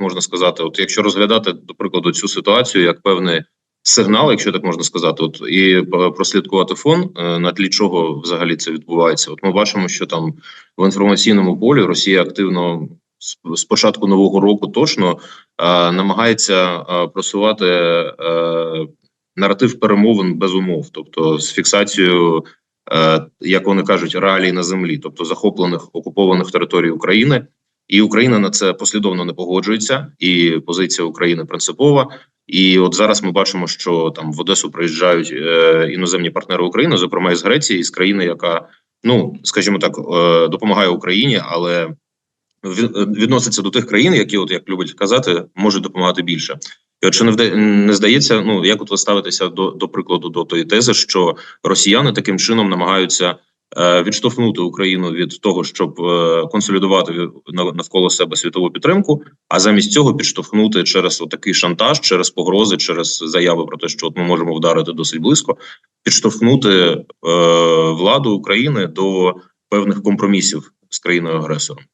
можна сказати, от якщо розглядати до прикладу цю ситуацію як певний сигнал, якщо так можна сказати, от і прослідкувати фон, е, на тлі чого взагалі це відбувається. От ми бачимо, що там в інформаційному полі Росія активно з- початку нового року точно е, намагається е, просувати наратив перемовин без умов, тобто з фіксацією, як вони кажуть, реалій на землі, тобто захоплених окупованих територій України. І Україна на це послідовно не погоджується, і позиція України принципова. І от зараз ми бачимо, що там в Одесу приїжджають е, іноземні партнери України, зокрема із Греції, з країни, яка ну скажімо так, е, допомагає Україні, але від- відноситься до тих країн, які, от як люблять казати, можуть допомагати більше. І от чи не вда- не здається, ну як от ви ставитеся до, до прикладу до тої тези, що росіяни таким чином намагаються відштовхнути Україну від того, щоб е, консолідувати нав- навколо себе світову підтримку, а замість цього підштовхнути через такий шантаж, через погрози, через заяви про те, що от ми можемо вдарити досить близько, підштовхнути е, владу України до певних компромісів з країною агресором.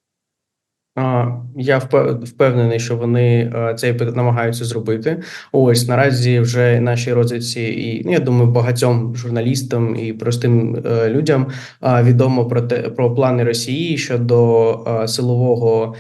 Я впе- впевнений, що вони е, це намагаються зробити. Ось наразі вже нашій розвідці, і ну, я думаю, багатьом журналістам і простим е, людям відомо про те про плани Росії щодо е, силового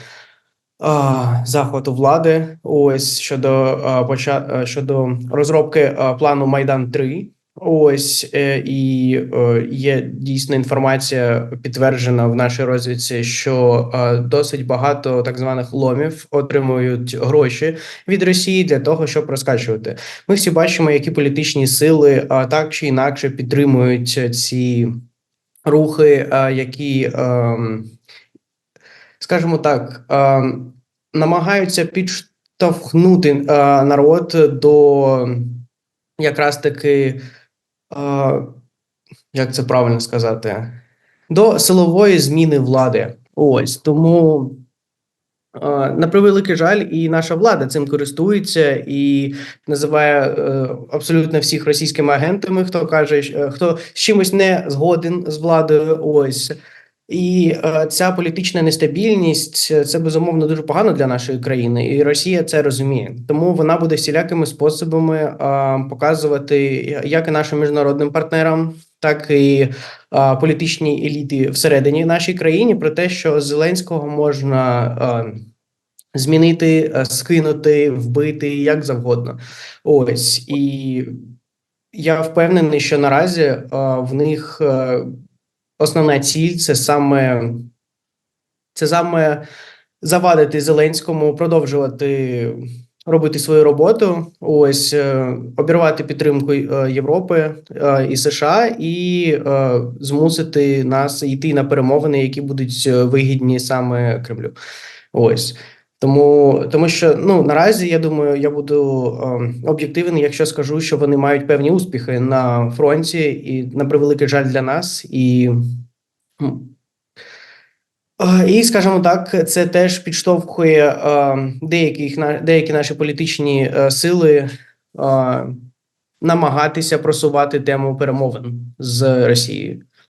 захвату влади. Ось щодо е, щодо розробки плану Майдан 3 Ось е, і е, є дійсно інформація підтверджена в нашій розвідці, що е, досить багато так званих ломів отримують гроші від Росії для того, щоб розкачувати. Ми всі бачимо, які політичні сили так чи інакше підтримують ці рухи, які, ем, скажімо так, ем, намагаються підштовхнути народ до якраз таки, як це правильно сказати, до силової зміни влади. Ось тому. На превеликий жаль, і наша влада цим користується і називає е, абсолютно всіх російськими агентами, хто каже, е, хто з чимось не згоден з владою. Ось і е, ця політична нестабільність е, це безумовно дуже погано для нашої країни, і Росія це розуміє. Тому вона буде всілякими способами е, показувати як і нашим міжнародним партнерам, так і е, політичній еліті всередині нашій країні про те, що Зеленського можна е, змінити, е, скинути, вбити як завгодно. Ось і я впевнений, що наразі е, в них. Основна ціль це саме це саме завадити Зеленському продовжувати робити свою роботу. Ось е, обірвати підтримку е, Європи е, і США і змусити нас йти на перемовини, які будуть вигідні саме Кремлю. Ось. Тому, тому що ну наразі я думаю, я буду е, об'єктивний, якщо скажу, що вони мають певні успіхи на фронті, і на превеликий жаль для нас, і, е, і скажімо так, це теж підштовхує е, деяких деякі наші політичні е, сили е, намагатися просувати тему перемовин з Росією.